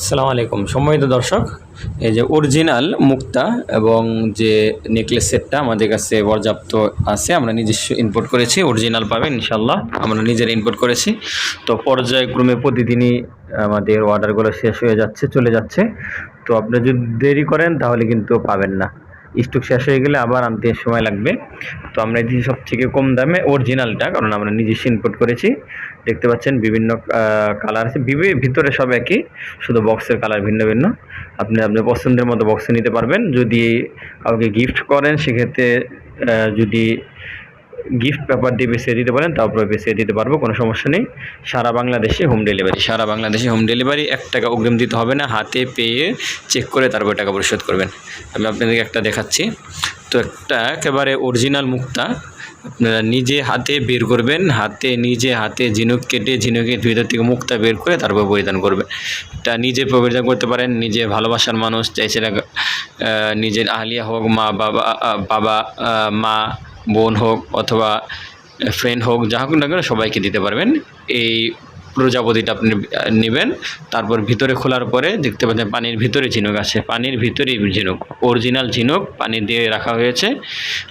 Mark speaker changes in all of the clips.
Speaker 1: আসসালামু আলাইকুম। সম্মানিত দর্শক, এই যে অরিজিনাল মুক্তা এবং যে নেকলেস সেটটা আমাদের কাছে পর্যাপ্ত আছে, আমরা নিজস্ব ইনপোর্ট করেছি, অরিজিনাল পাবেন ইনশাল্লাহ আমরা নিজের ইনপোর্ট করেছি। তো পর্যায়ক্রমে প্রতিদিনই আমাদের অর্ডারগুলো শেষ হয়ে যাচ্ছে, চলে যাচ্ছে। তো আপনি যদি দেরি করেন তাহলে কিন্তু পাবেন না। স্টক শেষ হয়ে গেলে আবার আনতে সময় লাগবে। তো আমরা দিচ্ছি সব থেকে কম দামে অরিজিনালটা কারণ আমরা নিজে ইনপুট করেছি, দেখতে পাচ্ছেন বিভিন্ন কালার আছে ভিতরে সব একই, শুধু বক্সের কালার ভিন্ন ভিন্ন। আপনি আপনার পছন্দের মতো বক্সে নিতে পারবেন। যদি কাউকে গিফট করেন, সেক্ষেত্রে যদি গিফট পেপার দিয়ে বেছিয়ে দিতে পারেন, তারপরে বেছিয়ে দিতে পারব, কোনো সমস্যা নেই। সারা বাংলাদেশে হোম ডেলিভারি সারা বাংলাদেশে হোম ডেলিভারি এক টাকা অগ্রিম দিতে হবে না, হাতে পেয়ে চেক করে তারপর টাকা পরিশোধ করবেন। আমি আপনাদেরকে একটা দেখাচ্ছি। তো একটা একেবারে অরিজিনাল মুক্তা, আপনারা নিজে হাতে বের করবেন, হাতে, নিজে হাতে ঝিনুক কেটে, ঝিনুকের ভিতর থেকে মুক্তা বের করে তারপর পরিধান করবেন। এটা নিজে পরিধান করতে পারেন, নিজে ভালোবাসার মানুষ চাই সেটা নিজের আহলিয়া হোক, মা, বাবা বাবা মা বোন হোক অথবা ফ্রেন্ড হোক, যা হোক না কেন সবাইকে দিতে পারবেন। এই প্রজাপতিটা আপনি নেবেন, তারপর ভিতরে খোলার পরে দেখতে পাচ্ছেন পানির ভিতরে ঝিনুক আছে। পানির ভিতরেই ঝিনুক অরিজিনাল ঝিনুক, পানি দিয়ে রাখা হয়েছে,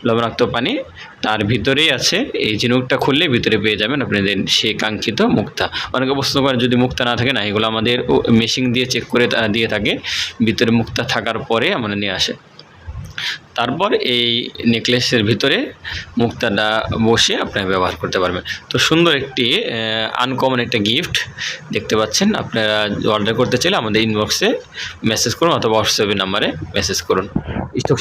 Speaker 1: লবণাক্ত পানি। তার ভিতরেই আছে, এই ঝিনুকটা খুললে ভিতরে পেয়ে যাবেন আপনাদের সেই কাঙ্ক্ষিত মুক্তা। অনেকে প্রশ্ন করেন, যদি মুক্তা না থাকে না, এগুলো আমাদের মেশিন দিয়ে চেক করে দিয়ে থাকে। ভিতরে মুক্তা থাকার পরে আমরা নিয়ে আসে। তারপর এই নেকলেসের ভিতরে মুক্তাটা বসে আপনারা ব্যবহার করতে পারবেন। তো সুন্দর একটি আনকমন একটা গিফট দেখতে পাচ্ছেন। আপনারা অর্ডার করতে চাইলে আমাদের ইনবক্সে মেসেজ করুন অথবা হোয়াটসঅ্যাপের নাম্বারে মেসেজ করুন। স্টক